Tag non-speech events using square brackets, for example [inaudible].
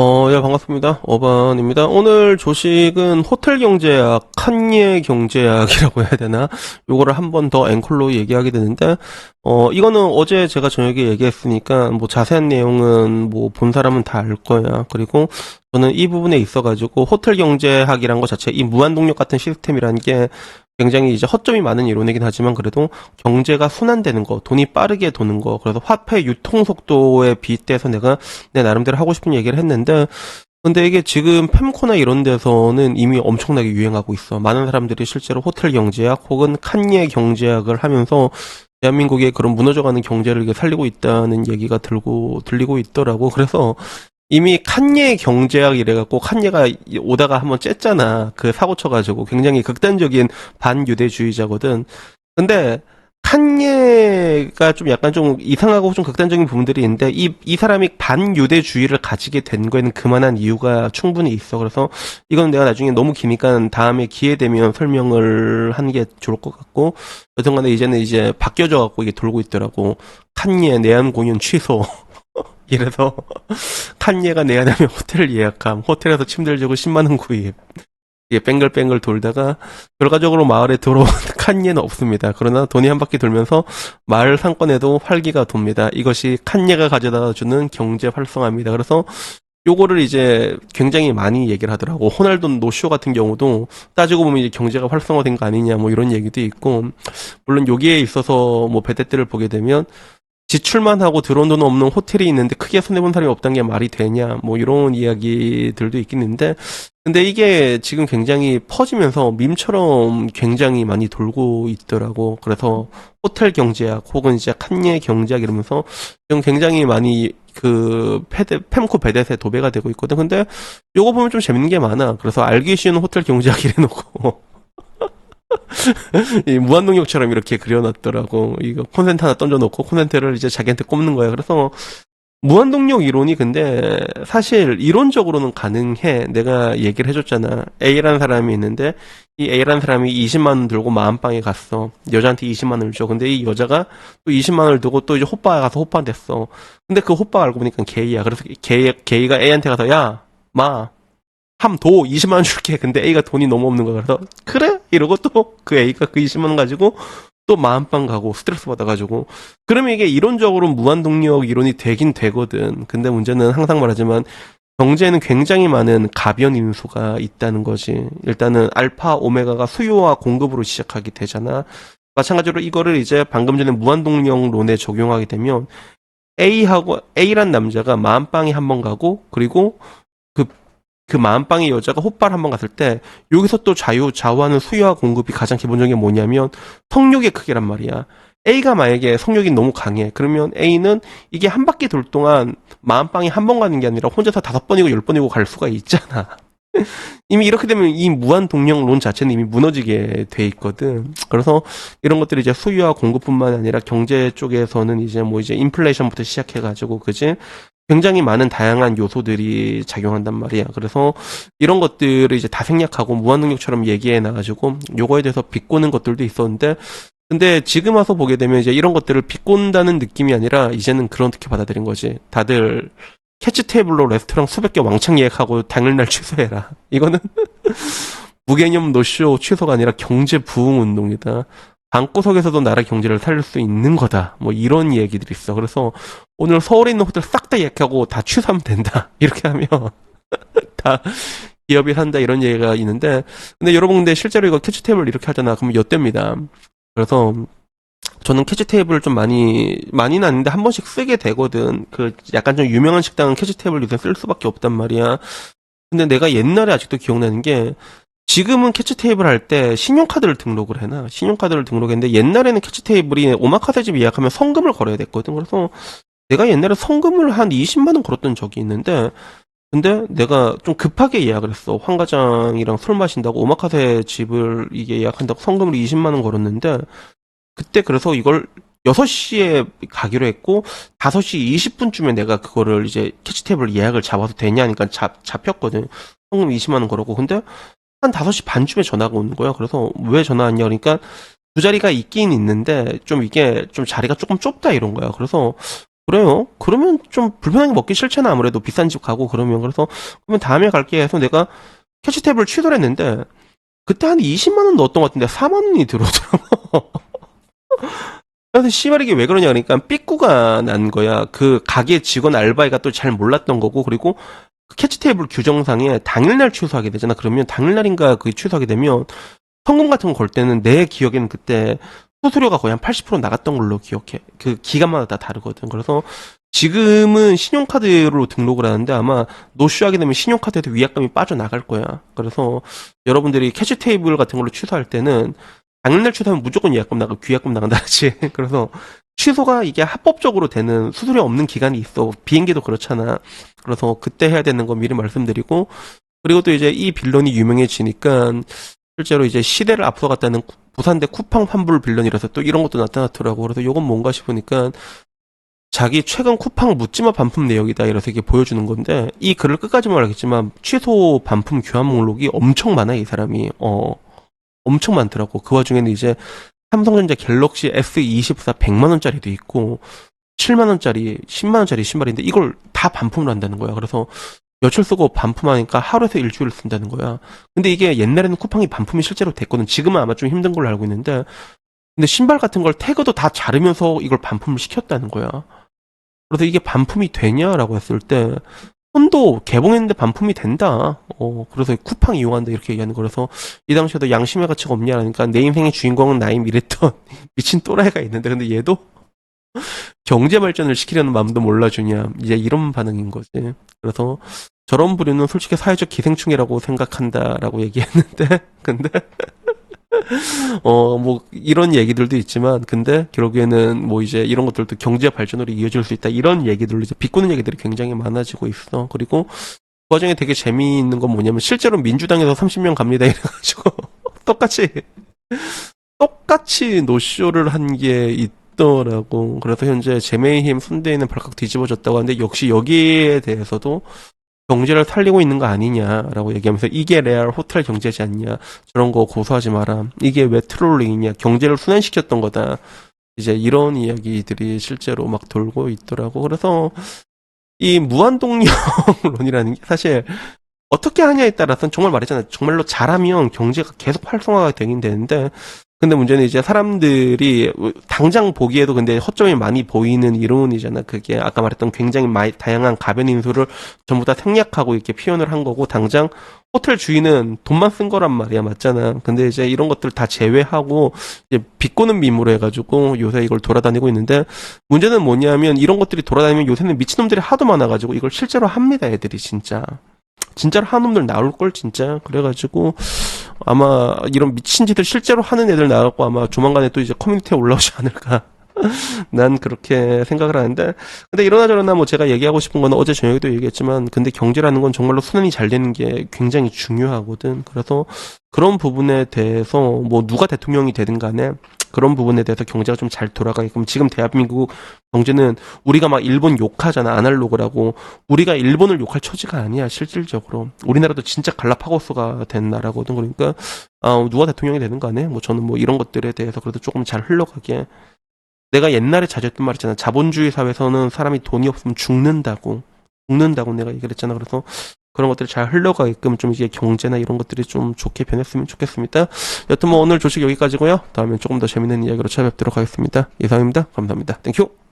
어, 예, 반갑습니다. 어반입니다. 오늘 조식은 호텔 경제학, 칸예 경제학이라고 해야 되나? 요거를 한 번 더 앵콜로 얘기하게 되는데, 어, 이거는 어제 제가 저녁에 얘기했으니까, 뭐 자세한 내용은 뭐 본 사람은 다 알 거야. 그리고 저는 이 부분에 있어가지고 호텔 경제학이란 것 자체, 이 무한동력 같은 시스템이라는 게 굉장히 이제 허점이 많은 이론이긴 하지만 그래도 경제가 순환되는 거, 돈이 빠르게 도는 거, 그래서 화폐 유통 속도에 빗대서 내가 내 나름대로 하고 싶은 얘기를 했는데, 근데 이게 지금 팸코나 이런 데서는 이미 엄청나게 유행하고 있어. 많은 사람들이 실제로 호텔 경제학 혹은 칸예 경제학을 하면서 대한민국의 그런 무너져가는 경제를 살리고 있다는 얘기가 들고, 들리고 있더라고. 그래서 이미 칸예 경제학 이래갖고 칸예가 오다가 한번 쨌잖아. 그 사고 쳐가지고 굉장히 극단적인 반유대주의자거든. 근데 칸예가 좀 약간 좀 이상하고 좀 극단적인 부분들이 있는데 이, 이 사람이 반유대주의를 가지게 된 거에는 그만한 이유가 충분히 있어. 그래서 이건 내가 나중에 너무 기니까 다음에 기회 되면 설명을 하는 게 좋을 것 같고 여튼간에 이제는 이제 바뀌어져 갖고 이게 돌고 있더라고. 칸예 내한 공연 취소. [laughs] [laughs] 이래서 칸예가 내한하면 호텔을 예약함, 호텔에서 침대를 주고 10만 원 구입. 이게 뺑글뺑글 돌다가 결과적으로 마을에 들어온 [laughs] 칸예는 없습니다. 그러나 돈이 한 바퀴 돌면서 마을 상권에도 활기가 돕니다. 이것이 칸예가 가져다 주는 경제 활성화입니다. 그래서 요거를 이제 굉장히 많이 얘기를 하더라고. 호날두 노쇼 같은 경우도 따지고 보면 이제 경제가 활성화된 거 아니냐 뭐 이런 얘기도 있고 물론 여기에 있어서 뭐 베테트를 보게 되면 지출만 하고 들어온 돈 없는 호텔이 있는데 크게 손해본 사람이 없다는 게 말이 되냐? 뭐 이런 이야기들도 있긴 있는데. 근데 이게 지금 굉장히 퍼지면서 밈처럼 굉장히 많이 돌고 있더라고. 그래서 호텔 경제학 혹은 이제 칸예 경제학 이러면서 지금 굉장히 많이 그 페데, 펜코 베댓에 도배가 되고 있거든. 근데 요거 보면 좀 재밌는 게 많아. 그래서 알기 쉬운 호텔 경제학 이래놓고 이 무한동력처럼 이렇게 그려놨더라고. 이거 콘센트 하나 던져놓고 콘센트를 이제 자기한테 꼽는 거야. 그래서 무한동력 이론이 근데 사실 이론적으로는 가능해. 내가 얘기를 해줬잖아. A라는 사람이 있는데 이 A라는 사람이 20만 원 들고 마음방에 갔어. 여자한테 20만 원을 줘. 근데 이 여자가 또 20만 원을 두고 또 이제 호빠에 가서 호빠 됐어. 근데 그 호빠 알고 보니까 게이야. 그래서 게이, 게이가 A한테 가서 야, 마, 함도 20만 원 줄게. 근데 A가 돈이 너무 없는 거야. 그래서 그래? 이러고 또 그 A가 그 20만 원 가지고 또 마음빵 가고 스트레스 받아가지고 그러면 이게 이론적으로 무한동력 이론이 되긴 되거든. 근데 문제는 항상 말하지만 경제에는 굉장히 많은 가변 인수가 있다는 거지. 일단은 알파 오메가가 수요와 공급으로 시작하게 되잖아. 마찬가지로 이거를 이제 방금 전에 무한동력론에 적용하게 되면 A하고 A란 남자가 마음빵에 한 번 가고 그리고 그 그 마음빵의 여자가 호빠를 한번 갔을 때 여기서 또 자유 좌우하는 수요와 공급이 가장 기본적인 게 뭐냐면 성욕의 크기란 말이야. A가 만약에 성욕이 너무 강해. 그러면 A는 이게 한 바퀴 돌 동안 마음빵이 한 번 가는 게 아니라 혼자서 다섯 번이고 열 번이고 갈 수가 있잖아. [laughs] 이미 이렇게 되면 이 무한 동력론 자체는 이미 무너지게 돼 있거든. 그래서 이런 것들이 이제 수요와 공급뿐만 아니라 경제 쪽에서는 이제 뭐 이제 인플레이션부터 시작해가지고 그지 굉장히 많은 다양한 요소들이 작용한단 말이야. 그래서 이런 것들을 이제 다 생략하고 무한능력처럼 얘기해 놔가지고 요거에 대해서 비꼬는 것들도 있었는데 근데 지금 와서 보게 되면 이제 이런 것들을 비꼰다는 느낌이 아니라 이제는 그렇게 받아들인 거지. 다들 캐치 테이블로 레스토랑 수백 개 왕창 예약하고 당일날 [laughs] 취소해라. 이거는 [laughs] 무개념 노쇼 취소가 아니라 경제 부흥 운동이다. 방구석에서도 나라 경제를 살릴 수 있는 거다. 뭐 이런 얘기들이 있어. 그래서 오늘 서울에 있는 호텔 싹 다 예약하고 다 취소하면 된다. [laughs] 이렇게 하면 [laughs] 다 기업이 산다 이런 얘기가 있는데 근데 여러분 근데 실제로 이거 캐치 테이블 이렇게 하잖아. 그러면 엿됩니다. 그래서 저는 캐치 테이블을 좀 많이 많이는 아닌데 한 번씩 쓰게 되거든. 그 약간 좀 유명한 식당은 캐치 테이블 요새 쓸 수밖에 없단 말이야. 근데 내가 옛날에 아직도 기억나는 게 지금은 캐치 테이블 할 때 신용카드를 등록을 해놔. 신용카드를 등록했는데 옛날에는 캐치 테이블이 오마카세 집 예약하면 성금을 걸어야 됐거든. 그래서 내가 옛날에 성금을 한 20만 원 걸었던 적이 있는데 근데 내가 좀 급하게 예약을 했어. 황 과장이랑 술 마신다고 오마카세 집을 이게 예약한다고 성금을 20만 원 걸었는데 그때 그래서 이걸 6시에 가기로 했고 5시 20분쯤에 내가 그거를 이제 캐치 테이블 예약을 잡아도 되냐니까 잡, 잡혔거든. 성금 20만 원 걸었고 근데 한 5시 반쯤에 전화가 오는 거야. 그래서 왜 전화 왔냐 그러니까 두 자리가 있긴 있는데 좀 이게 좀 자리가 조금 좁다 이런 거야. 그래서 그래요? 그러면 좀 불편하게 먹기 싫잖아. 아무래도 비싼 집 가고 그러면. 그래서, 그러면 다음에 갈게 해서 내가 캐치 탭을 취소를 했는데, 그때 한 20만 원 넣었던 것 같은데, 4만 원이 들어오더라고. [laughs] 그래서 씨발 이게 왜 그러냐 그러니까 삐꾸가 난 거야. 그 가게 직원 알바이가 또 잘 몰랐던 거고 그리고 그 캐치 테이블 규정상에 당일날 취소하게 되잖아. 그러면 당일날인가 그 취소하게 되면 성금 같은 거 걸 때는 내 기억에는 그때 수수료가 거의 한 80% 나갔던 걸로 기억해. 그 기간마다 다 다르거든. 그래서 지금은 신용카드로 등록을 하는데 아마 노쇼하게 되면 신용카드에서 위약금이 빠져나갈 거야. 그래서 여러분들이 캐치 테이블 같은 걸로 취소할 때는 당일날 취소하면 무조건 예약금 나가 귀약금 나간다지. [laughs] 그래서 취소가 이게 합법적으로 되는 수수료 없는 기간이 있어. 비행기도 그렇잖아. 그래서 그때 해야 되는 거 미리 말씀드리고 그리고 또 이제 이 빌런이 유명해지니까 실제로 이제 시대를 앞서갔다는 쿠- 부산대 쿠팡 환불 빌런이라서 또 이런 것도 나타났더라고. 그래서 이건 뭔가 싶으니까 자기 최근 쿠팡 묻지마 반품 내역이다 이래서 이게 보여주는 건데 이 글을 끝까지 말하겠지만 취소 반품 교환 목록이 엄청 많아 이 사람이 어 엄청 많더라고. 그 와중에는 이제 삼성전자 갤럭시 S24 100만 원짜리도 있고 7만 원짜리, 10만 원짜리 신발인데 이걸 다 반품을 한다는 거야. 그래서 며칠 쓰고 반품하니까 하루에서 일주일 쓴다는 거야. 근데 이게 옛날에는 쿠팡이 반품이 실제로 됐거든. 지금은 아마 좀 힘든 걸로 알고 있는데 근데 신발 같은 걸 태그도 다 자르면서 이걸 반품을 시켰다는 거야. 그래서 이게 반품이 되냐라고 했을 때 손도 개봉했는데 반품이 된다. 어, 그래서 쿠팡 이용한다 이렇게 얘기하는 거라서 이 당시에도 양심의 가치가 없냐라니까 내 인생의 주인공은 나임 이랬던 [laughs] 미친 또라이가 있는데 근데 얘도 경제 발전을 시키려는 마음도 몰라주냐 이제 이런 반응인 거지. 그래서 저런 부류는 솔직히 사회적 기생충이라고 생각한다라고 얘기했는데 [laughs] 근데 어 뭐 이런 얘기들도 있지만 근데 결국에는 뭐 이제 이런 것들도 경제 발전으로 이어질 수 있다 이런 얘기들로 이제 비꼬는 얘기들이 굉장히 많아지고 있어. 그리고 그 과정에 되게 재미있는 건 뭐냐면 실제로 민주당에서 30명 갑니다 이래가지고 [laughs] 똑같이 똑같이 노쇼를 한 게 있더라고. 그래서 현재 제메이힘 순대에는 발칵 뒤집어졌다고 하는데 역시 여기에 대해서도 경제를 살리고 있는 거 아니냐라고 얘기하면서 이게 레알 호텔 경제지 않냐. 저런 거 고소하지 마라. 이게 왜 트롤링이냐. 경제를 순환시켰던 거다. 이제 이런 이야기들이 실제로 막 돌고 있더라고. 그래서 이 무한동력론이라는 게 사실 어떻게 하냐에 따라서는 정말 말했잖아요. 정말로 잘하면 경제가 계속 활성화가 되긴 되는데 근데 문제는 이제 사람들이 당장 보기에도 근데 허점이 많이 보이는 이론이잖아. 그게 아까 말했던 굉장히 많이 다양한 가변 인수를 전부 다 생략하고 이렇게 표현을 한 거고 당장 호텔 주인은 돈만 쓴 거란 말이야. 맞잖아. 근데 이제 이런 것들 다 제외하고 이제 비꼬는 밈으로 해가지고 요새 이걸 돌아다니고 있는데 문제는 뭐냐면 이런 것들이 돌아다니면 요새는 미친놈들이 하도 많아가지고 이걸 실제로 합니다. 애들이 진짜. 진짜로 하는 놈들 나올 걸 진짜? 그래가지고 아마 이런 미친 짓을 실제로 하는 애들 나왔고 아마 조만간에 또 이제 커뮤니티에 올라오지 않을까. [laughs] 난 그렇게 생각을 하는데. 근데 이러나 저러나 뭐 제가 얘기하고 싶은 건 어제 저녁에도 얘기했지만 근데 경제라는 건 정말로 순환이 잘 되는 게 굉장히 중요하거든. 그래서 그런 부분에 대해서 뭐 누가 대통령이 되든 간에 그런 부분에 대해서 경제가 좀 잘 돌아가게끔 지금 대한민국 경제는 우리가 막 일본 욕하잖아 아날로그라고. 우리가 일본을 욕할 처지가 아니야 실질적으로. 우리나라도 진짜 갈라파고스가 된 나라거든. 그러니까 아, 누가 대통령이 되는 간에 뭐 저는 뭐 이런 것들에 대해서 그래도 조금 잘 흘러가게 내가 옛날에 자주 했던 말 있잖아. 자본주의 사회에서는 사람이 돈이 없으면 죽는다고. 죽는다고 내가 얘기를 했잖아. 그래서 그런 것들이 잘 흘러가게끔 좀 이게 경제나 이런 것들이 좀 좋게 변했으면 좋겠습니다. 여튼 뭐 오늘 조식 여기까지고요. 다음엔 조금 더 재밌는 이야기로 찾아뵙도록 하겠습니다. 이상입니다. 감사합니다. 땡큐.